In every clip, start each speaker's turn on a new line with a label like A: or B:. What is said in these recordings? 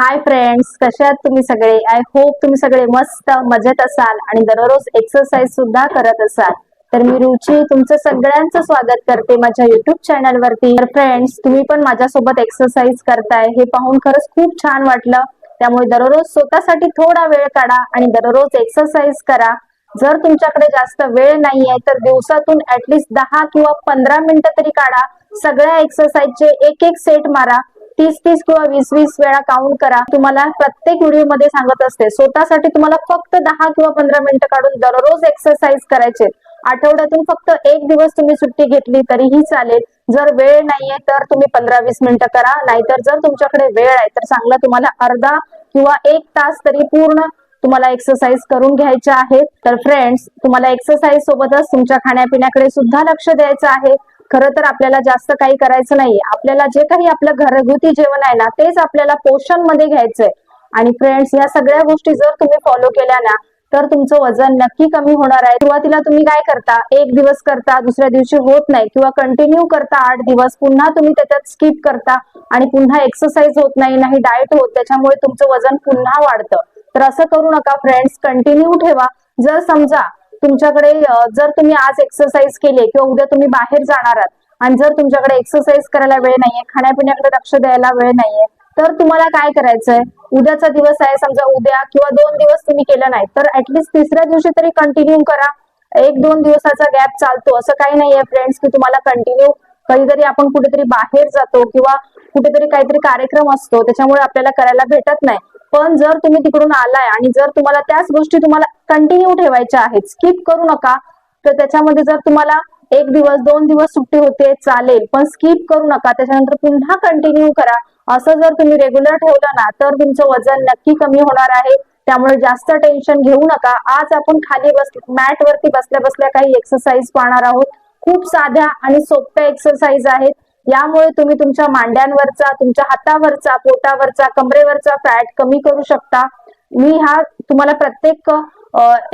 A: Hi friends कशा आहात तुम्ही सगळे? आय होप तुम्ही सगळे मस्त मजेत असाल आणि दररोज एक्सरसाइज सुद्धा करत असाल. तर मी रुची तुमचं सगळ्यांचं स्वागत करते माझ्या युट्यूब चॅनलवरती तर फ्रेंड्स तुम्ही पण माझ्यासोबत एक्सरसाइज करताय. हे पाहून खरंच खूप छान वाटलं. त्यामुळे दररोज स्वतःसाठी थोडा वेळ काढा आणि दररोज एक्सरसाइज करा. जर तुमच्याकडे जास्त वेळ नाहीये तर दिवसातून ऍटलिस्ट दहा किंवा पंधरा मिनिटं तरी काढा. सगळ्या एक्सरसाइजचे एक एक सेट मारा. तीस तीस किंवा वीस वीस वेळा काउंट करा. तुम्हाला प्रत्येक व्हिडिओमध्ये सांगत असते स्वतःसाठी तुम्हाला फक्त दहा किंवा पंधरा मिनिटं काढून दररोज एक्सरसाइज करायचे. आठवड्यातून फक्त एक दिवस तुम्ही सुट्टी घेतली तरीही चालेल. जर वेळ नाहीये तर तुम्ही पंधरा वीस मिनिटं करा नाहीतर जर तुमच्याकडे वेळ आहे तर चांगला तुम्हाला अर्धा किंवा एक तास तरी पूर्ण तुम्हाला एक्सरसाइज करून घ्यायच्या आहेत. तर फ्रेंड्स तुम्हाला एक्सरसाइज सोबतच तुमच्या खाण्यापिण्याकडे सुद्धा लक्ष द्यायचं आहे. खरं तर आपल्याला जास्त काही करायचं नाही आपल्याला जे काही आपलं घरगुती जेवण आहे ना तेच आपल्याला पोषणमध्ये घ्यायचंय. आणि फ्रेंड्स या सगळ्या गोष्टी जर तुम्ही फॉलो केल्या ना तर तुमचं वजन नक्की कमी होणार आहे. सुरुवातीला तुम्ही काय करता? एक दिवस करता दुसऱ्या दिवशी होत नाही किंवा कंटिन्यू करता आठ दिवस पुन्हा तुम्ही त्याच्यात स्किप करता आणि पुन्हा एक्सरसाइज होत नाही नाही डाएट होत त्याच्यामुळे तुमचं वजन पुन्हा वाढतं. तर असं करू नका फ्रेंड्स कंटिन्यू ठेवा. जर समजा तुमच्याकडे जर तुम्ही आज एक्सरसाइज केली किंवा उद्या तुम्ही बाहेर जाणार आहात आणि जर तुमच्याकडे एक्सरसाइज करायला वेळ नाहीये खाण्यापिण्याकडे लक्ष द्यायला वेळ नाहीये तर तुम्हाला काय करायचंय? उद्याचा दिवस आहे समजा उद्या किंवा दोन दिवस तुम्ही केलं नाही तर ऍटलिस्ट तिसऱ्या दिवशी तरी कंटिन्यू करा. एक दोन दिवसाचा गॅप चालतो असं काही नाहीये फ्रेंड्स की तुम्हाला कंटिन्यू कधीतरी आपण कुठेतरी बाहेर जातो किंवा कुठेतरी काहीतरी कार्यक्रम असतो त्याच्यामुळे आपल्याला करायला भेटत नाही. पण जर तुम्ही तिकडून आलाय आणि जर तुम्हाला त्याच गोष्टी तुम्हाला कंटिन्यू ठेवायच्या आहेत स्किप करू नका तर त्याच्यामध्ये जर तुम्हाला एक दिवस दोन दिवस सुट्टी होते चालेल पण स्किप करू नका त्याच्यानंतर पुन्हा कंटिन्यू करा. असं जर तुम्ही रेग्युलर ठेवलं ना तर तुमचं वजन नक्की कमी होणार आहे. त्यामुळे जास्त टेन्शन घेऊ नका. आज आपण खाली बस मॅट वरती बसल्या बसल्या काही एक्सरसाइज पाहणार आहोत. खूप साध्या आणि सोप्या एक्सरसाइज आहेत. यामुळे तुम्ही तुमच्या मांड्यांवरचा तुमच्या हातावरचा पोटावरचा कमरेवरचा फॅट कमी करू शकता. मी हा तुम्हाला प्रत्येक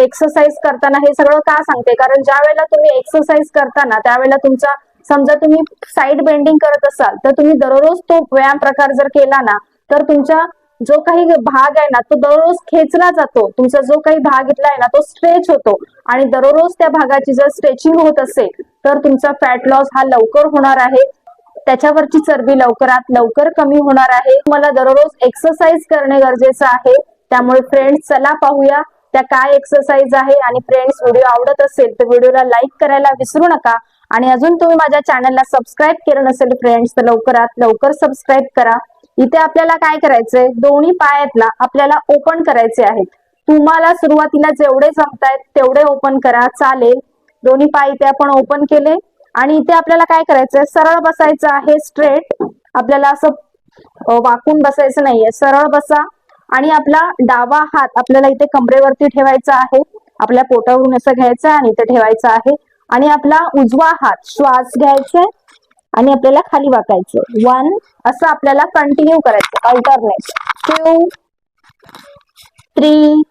A: एक्सरसाइज करताना हे सगळं का सांगते? कारण ज्या वेळेला तुम्ही एक्सरसाइज करताना त्यावेळेला तुमचा समजा तुम्ही साईड बेंडिंग करत असाल तर तुम्ही दररोज तो व्यायाम प्रकार जर केला ना तर तुमच्या जो काही भाग आहे ना तो दररोज खेचला जातो. तुमचा जो काही भाग इथला आहे ना तो स्ट्रेच होतो. आणि दररोज त्या भागाची जर स्ट्रेचिंग होत असेल तर तुमचा फॅट लॉस हा लवकर होणार आहे. त्याच्यावरची चरबी लवकरात लवकर कमी होणार आहे. मला दररोज एक्सरसाइज करणे गरजेचं आहे. त्यामुळे फ्रेंड्स चला पाहूया त्या काय एक्सरसाइज आहे आणि फ्रेंड्स व्हिडिओ आवडत असेल तर व्हिडिओला लाईक करायला विसरू नका. आणि अजून तुम्ही माझ्या चॅनलला सबस्क्राईब केलं नसेल फ्रेंड्स तर लवकरात लवकर सबस्क्राईब करा. इथे आपल्याला काय करायचंय? दोन्ही पायातला ना आपल्याला ओपन करायचे आहेत. तुम्हाला सुरुवातीला जेवढे जमतायत तेवढे ओपन करा. चालेल. दोन्ही पाय इथे आपण ओपन केले. आणि इथे आपल्याला काय करायचंय? सरळ बसायचं आहे स्ट्रेट आपल्याला असं वाकून बसायचं नाहीये. सरळ बसा आणि आपला डावा हात आपल्याला इथे कमरेवरती ठेवायचा आहे. आपल्या पोटावरून असं घ्यायचं आणि इथे ठेवायचा आहे. आणि आपला उजवा हात श्वास घ्यायचा आणि आपल्याला खाली वाकायचं. वन असं आपल्याला कंटिन्यू करायचं alternate two three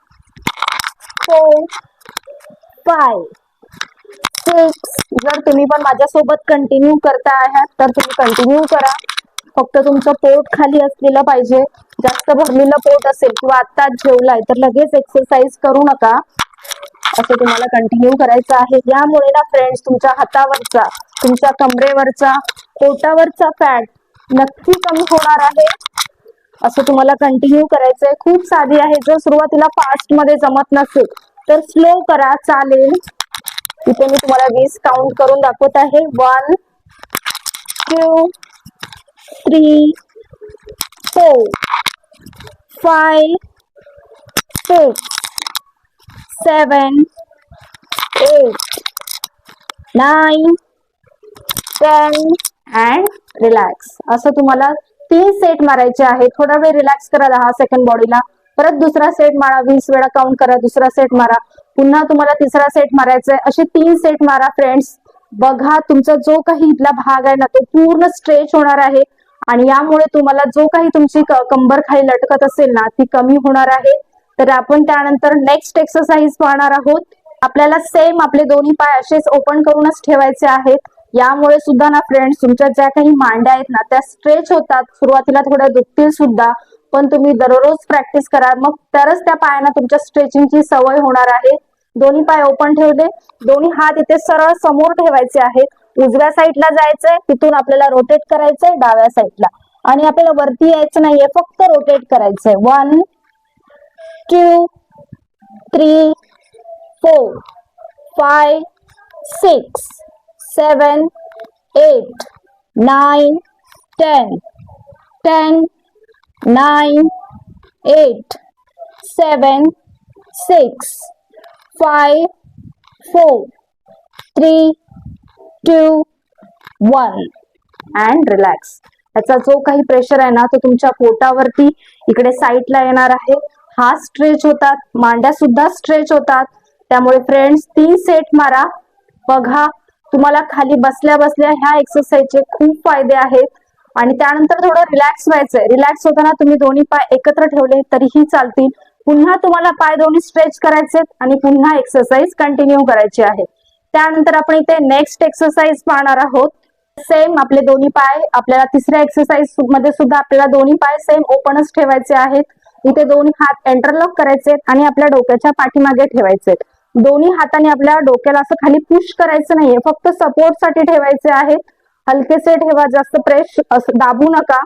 A: four five जर तुम्ही पण माझ्यासोबत कंटिन्यू करता आहात तर तुम्ही कंटिन्यू करा. फक्त तुमचं पोट खाली असलेलं पाहिजे. जास्त भरलेलं पोट असेल किंवा आत्ताच जेवलाय तर लगेच एक्सरसाइज करू नका. असं तुम्हाला कंटिन्यू करायचं आहे. यामुळे ना फ्रेंड्स तुमच्या हातावरचा तुमच्या कमरेवरचा पोटावरचा फॅट नक्की कमी होणार आहे. असं तुम्हाला कंटिन्यू करायचंय. खूप साधी आहे. जर सुरुवातीला फास्टमध्ये जमत नसेल तर स्लो करा. चालेल. इथे मी तुम्हाला वीस काउंट करून दाखवत आहे. One two three four five six seven eight nine ten and relax असं तुम्हाला तीन सेट मारायचे आहे थोडा वेळ रिलॅक्स करा दहा सेकंड बॉडीला परत दुसरा सेट मारा वीस वेळा काउंट करा दुसरा सेट मारा पुन्हा तुम्हाला तिसरा सेट मारायचा आहे असे तीन सेट मारा फ्रेंड्स बघा तुमचा जो काही इथला भाग आहे ना तो पूर्ण स्ट्रेच होणार आहे. आणि यामुळे तुम्हाला जो काही तुमची कंबर खाली लटकत असेल ना ती कमी होणार आहे. तर आपण त्यानंतर नेक्स्ट एक्सरसाइज पाहणार आहोत. आपल्याला सेम आपले दोन्ही पाय असेच ओपन करूनच ठेवायचे आहेत. यामुळे सुद्धा ना फ्रेंड्स तुमच्या ज्या काही मांड्या आहेत ना त्या स्ट्रेच होतात. सुरुवातीला थोड्या दुखतील सुद्धा. पण तुम्ही दररोज प्रॅक्टिस करा मग तरच त्या पायांना तुमच्या स्ट्रेचिंगची सवय होणार आहे. दोन्ही पाय ओपन ठेवले. दोन्ही हात इथे सरळ समोर ठेवायचे आहेत. उजव्या साईडला जायचंय. तिथून आपल्याला रोटेट करायचंय डाव्या साईडला आणि आपल्याला वरती यायचं नाहीये. फक्त रोटेट करायचंय. One two three four five six seven eight nine ten ten nine eight seven six five four three two one. And relax याचा जो काही प्रेशर आहे ना तो तुमच्या पोटावरती इकडे साईडला येणार आहे. हा स्ट्रेच होतात. मांड्या सुद्धा स्ट्रेच होतात. त्यामुळे फ्रेंड्स तीन सेट मारा. बघा तुम्हाला खाली बसल्या बसल्या ह्या एक्सरसाइजचे खूप फायदे आहेत. आणि त्यानंतर थोडं रिलॅक्स व्हायचंय. रिलॅक्स होताना तुम्ही दोन्ही पाय एकत्र ठेवले तरीही चालतील. पुन्हा तुम्हाला पाय दोन्ही स्ट्रेच करायचे आणि पुन्हा एक्सरसाइज कंटिन्यू करायची आहे. त्यानंतर आपण इथे नेक्स्ट एक्सरसाइज पाहणार आहोत. सेम आपले दोन्ही पाय आपल्याला तिसऱ्या एक्सरसाइजमध्ये सुद्धा आपल्याला दोन्ही पाय सेम ओपनच ठेवायचे आहेत. इथे दोन्ही हात एंटरलॉक करायचे आणि आपल्या डोक्याच्या पाठीमागे ठेवायचे दोन्ही हाताने आपल्या डोक्याला असं खाली पुश करायचं नाहीये फक्त सपोर्टसाठी ठेवायचे आहेत. हलकेसे ठेवा जास्त प्रेस दाबू नका.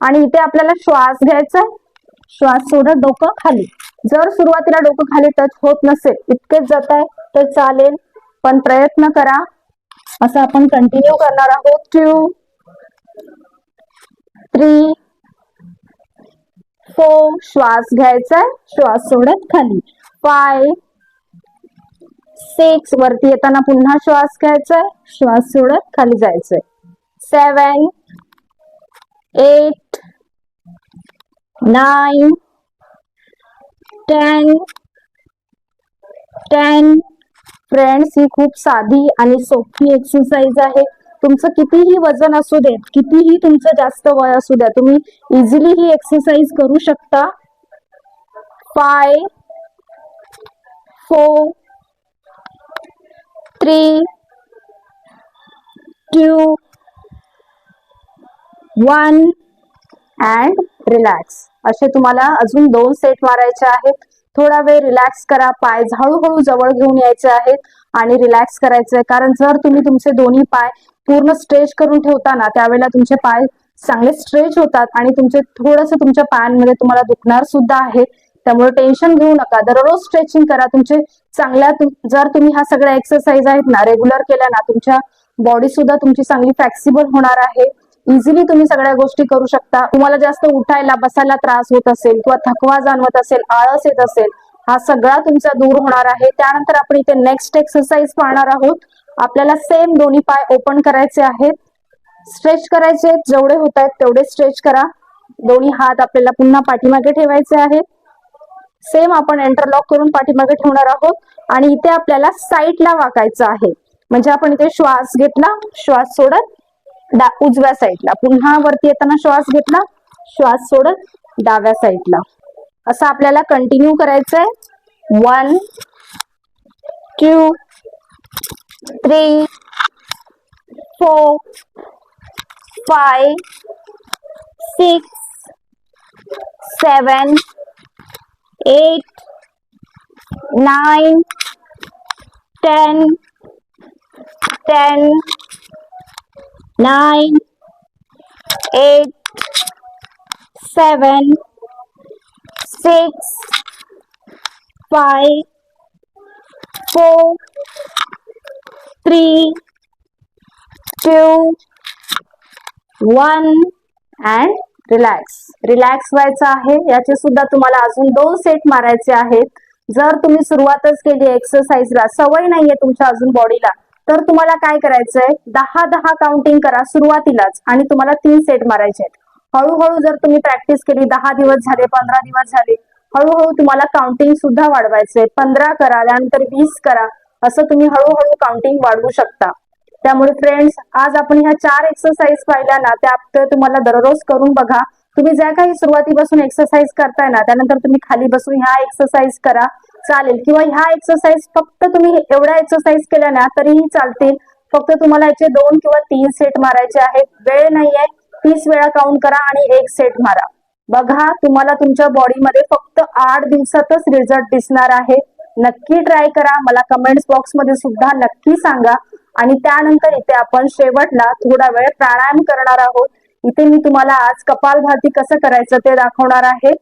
A: आणि इथे आपल्याला श्वास घ्यायचा आहे. श्वास सोडत डोकं खाली. जर सुरुवातीला डोकं खाली टच होत नसेल इतकेच जात आहे तर चालेल. पण प्रयत्न करा. असं आपण कंटिन्यू करणार आहोत. टू थ्री फोर श्वास घ्यायचा आहे. श्वास सोडत खाली. फाय सिक्स वरती येताना पुन्हा श्वास घ्यायचा आहे. श्वास सोडत खाली जायचंय seven eight nine ten ten friends ही खूप साधी आणि सोपी एक्सरसाइज आहे. तुमचं कितीही वजन असू दे कितीही तुमचं जास्त वय असू द्या तुम्ही इझिली ही एक्सरसाइज करू शकता. Five four three two one and relax. असे तुम्हाला अजून दोन सेट मारायचे आहेत. थोडा वेळ रिलॅक्स करा पाय हळूहळू जवळ घेऊन यायचे आहेत आणि रिलॅक्स करायचे कारण जर तुम्ही तुमचे दोन्ही पाय पूर्ण स्ट्रेच करून ठेवता ना त्यावेळेला तुमचे पाय चांगले स्ट्रेच होतात आणि तुमचे थोडस तुमच्या पायांमध्ये तुम्हाला दुखणार सुद्धा आहे. त्यामुळे टेन्शन घेऊ नका. दररोज स्ट्रेचिंग करा. तुमचे चांगल्या जर तुम्ही ह्या सगळ्या एक्सरसाइज आहेत ना रेग्युलर केल्या ना तुमच्या बॉडी सुद्धा तुमची चांगली फ्लेक्सिबल होणार आहे. इझिली तुम्ही सगळ्या गोष्टी करू शकता. तुम्हाला जास्त उठायला बसायला त्रास होत असेल किंवा थकवा जाणवत असेल आळस येत असेल हा सगळा तुमचा दूर होणार आहे. त्यानंतर आपण इथे नेक्स्ट एक्सरसाइज पाहणार आहोत. आपल्याला सेम दोन्ही पाय ओपन करायचे आहेत. स्ट्रेच करायचे आहेत. जेवढे होत आहेत तेवढे स्ट्रेच करा. दोन्ही हात आपल्याला पुन्हा पाठीमागे ठेवायचे आहेत. सेम आपण एंटरलॉक करून पाठीमागे ठेवणार आहोत. आणि इथे आपल्याला साईडला वाकायचं आहे. म्हणजे आपण इथे श्वास घेतला. श्वास सोडत डा उजव्या साईडला पुन्हा वरती येताना श्वास घेतला. श्वास सोडत डाव्या साईडला असं आपल्याला कंटिन्यू करायचंय. One two three four five six seven eight nine ten ten nine, eight, seven, six, five, four, three, two, one, and relax relax व्हायचं आहे. याचे सुद्धा तुम्हाला अजून दोन सेट मारायचे आहेत. जर तुम्ही सुरुवातच केली एक्सरसाइजला सवय नाहीये तुमच्या अजून बॉडीला तर तुम्हाला काय करायचंय? दहा दहा काउंटिंग करा सुरुवातीलाच आणि तुम्हाला तीन सेट मारायचे आहेत. हळूहळू जर तुम्ही प्रॅक्टिस केली दहा दिवस झाले पंधरा दिवस झाले हळूहळू तुम्हाला काउंटिंग सुद्धा वाढवायचंय. पंधरा करा त्यानंतर वीस करा असं तुम्ही हळूहळू काउंटिंग वाढवू शकता. त्यामुळे फ्रेंड्स आज आपण ह्या चार एक्सरसाइज पाहिल्या ना त्या तुम्हाला दररोज करून बघा. तुम्ही ज्या काही सुरुवातीपासून एक्सरसाइज करताय ना त्यानंतर तुम्ही खाली बसून ह्या एक्सरसाइज करा. चालेल. किंवा ह्या एक्सरसाइज फक्त तुम्ही एवढ्या एक्सरसाइज केल्या ना तरीही चालतील. फक्त तुम्हाला याचे दोन किंवा तीन सेट मारायचे आहेत. वेळ नाहीये. तीस वेळा काउंट करा आणि एक सेट मारा. बघा तुम्हाला तुमच्या बॉडीमध्ये फक्त आठ दिवसातच रिझल्ट दिसणार आहे. नक्की ट्राय करा. मला कमेंट्स बॉक्समध्ये सुद्धा नक्की सांगा. आणि त्यानंतर इथे आपण शेवटला थोडा वेळ प्राणायाम करणार आहोत. इथे मी तुम्हाला आज कपालभाती कसं करायचं ते दाखवणार आहे.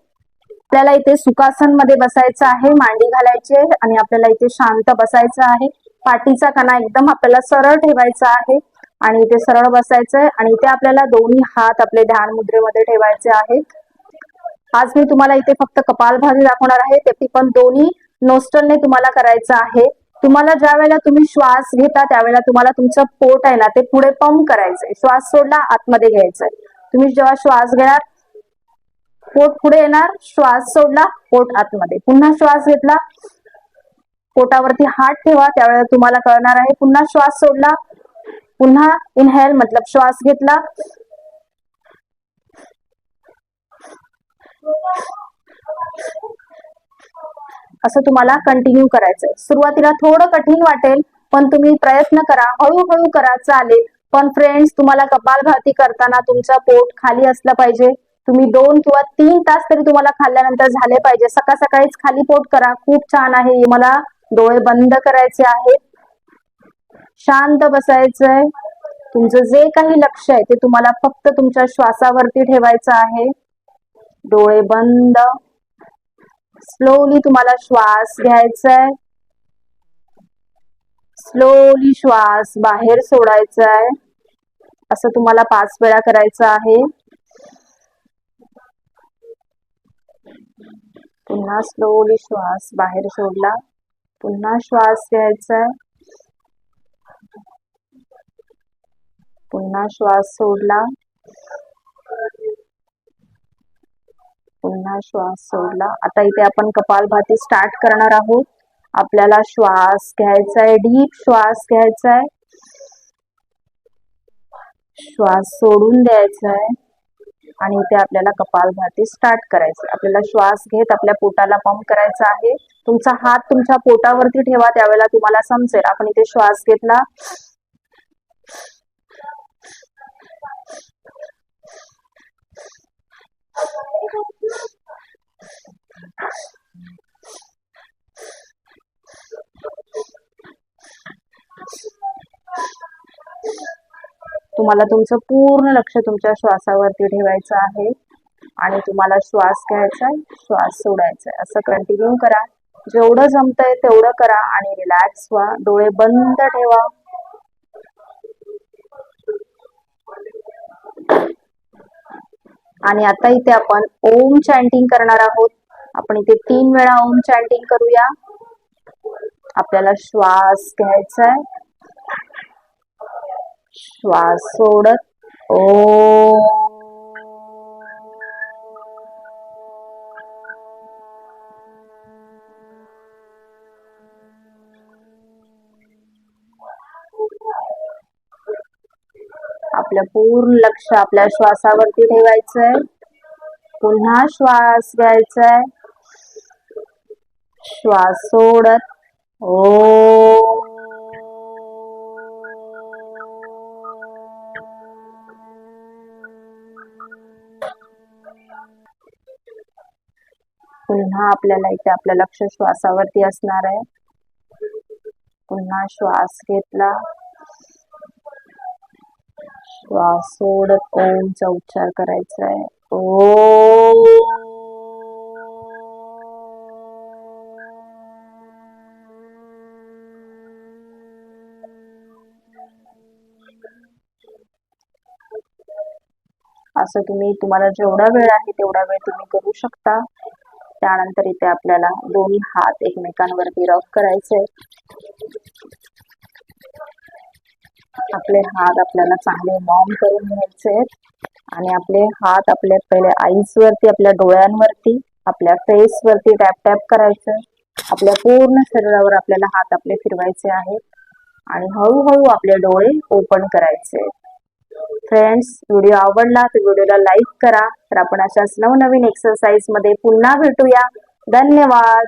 A: आपल्याला इथे सुखासनमध्ये बसायचं आहे मांडी घालायची आहे आणि आपल्याला इथे शांत बसायचं आहे. पाठीचा कणा एकदम आपल्याला सरळ ठेवायचा आहे आणि इथे सरळ बसायचं आहे आणि इथे आपल्याला दोन्ही हात आपले ध्यान मुद्रेमध्ये ठेवायचे आहेत आज मी तुम्हाला इथे फक्त कपालभाती दाखवणार आहे ते पण दोन्ही नोस्टलने तुम्हाला करायचं आहे. तुम्हाला ज्या वेळेला तुम्ही श्वास घेता त्यावेळेला तुम्हाला तुमचं पोट आहे ना ते पुढे पंप करायचंय. श्वास सोडला आतमध्ये घ्यायचंय. तुम्ही जेव्हा श्वास घेणार पोट पुढे येणार श्वास सोडला पोट आतमध्ये. पुन्हा श्वास घेतला पोटावरती हात ठेवा त्यावेळेला तुम्हाला कळणार आहे. पुन्हा श्वास सोडला पुन्हा इनहेल मतलब श्वास घेतला. असं तुम्हाला कंटिन्यू करायचंय. सुरुवातीला थोडं कठीण वाटेल पण तुम्ही प्रयत्न करा. हळूहळू करा चालेल. पण फ्रेंड्स तुम्हाला कपालभाती करताना तुमचा पोट खाली असलं पाहिजे. तुम्ही दोन किंवा तीन तास तरी तुम्हाला खाल्ल्यानंतर झाले पाहिजे. सकाळ सकाळीच खाली पोट करा. खूप छान आहे. मला डोळे बंद करायचे आहेत. शांत बसायचंय. तुमचं जे काही लक्ष आहे ते तुम्हाला फक्त तुमच्या श्वासावरती ठेवायचं आहे. डोळे बंद. स्लोली तुम्हाला श्वास घ्यायचा आहे स्लोली श्वास बाहेर सोडायचा आहे असं तुम्हाला पाच वेळा करायचं आहे. पुन्हा स्लोली श्वास बाहेर सोडला. पुन्हा श्वास घ्यायचा. आहे पुन्हा श्वास सोडला. पुन्हा श्वास सोडला. आता इथे आपण कपालभाती स्टार्ट करणार आहोत. आपल्याला श्वास घ्यायचा आहे. डीप श्वास घ्यायचा आहे. श्वास सोडून द्यायचा आहे. आणि इथे आपल्याला कपालभाती स्टार्ट करायचं. आपल्याला श्वास घेत आपल्या पोटाला पंप करायचा आहे. तुमचा हात तुमच्या पोटावरती ठेवा त्यावेळेला तुम्हाला समजेल. आपण इथे श्वास घेतला. तुम्हाला तुमचं पूर्ण लक्ष तुमच्या श्वासावरती ठेवायचं आहे. आणि तुम्हाला श्वास घ्यायचा आहे श्वास सोडायचा आहे. असं कंटिन्यू करा. जेवढं जमतंय तेवढं करा आणि रिलॅक्स व्हा. डोळे बंद ठेवा. आणि आता इथे आपण ओम चॅन्टिंग करणार आहोत. आपण इथे तीन वेळा ओम चॅन्टिंग करूया. आपल्याला श्वास घ्यायचा आहे. श्वास सोडत ओ. आपलं पूर्ण लक्ष आपल्या श्वासावरती ठेवायचंय. पुन्हा श्वास घ्यायचाय. श्वास सोडत ओ. पुन्हा आपल्याला इथे आपलं लक्ष श्वासावरती असणार आहे. पुन्हा श्वास घेतला. श्वास सोडत ओमचा उच्चार करायचा आहे. ओ असं तुम्ही तुम्हाला जेवढा वेळ आहे तेवढा वेळ तुम्ही करू शकता. त्यानंतर इथे आपल्याला दोन्ही हात एकमेकांवरती रफ करायचे आपले हात आपल्याला चांगले वॉर्म करून घ्यायचे आणि आपले हात आपल्या पहिले आईस वरती आपल्या डोळ्यांवरती आपल्या फेस वरती टॅप टॅप करायचं. आपल्या पूर्ण शरीरावर आपल्याला हात आपले फिरवायचे आहेत. आणि हळूहळू आपले डोळे ओपन करायचे फ्रेंड्स व्हिडिओ आवडला तर व्हिडिओला लाईक करा. तर आपण अशाच नवनवीन एक्सरसाइजमध्ये पुन्हा भेटूया. धन्यवाद.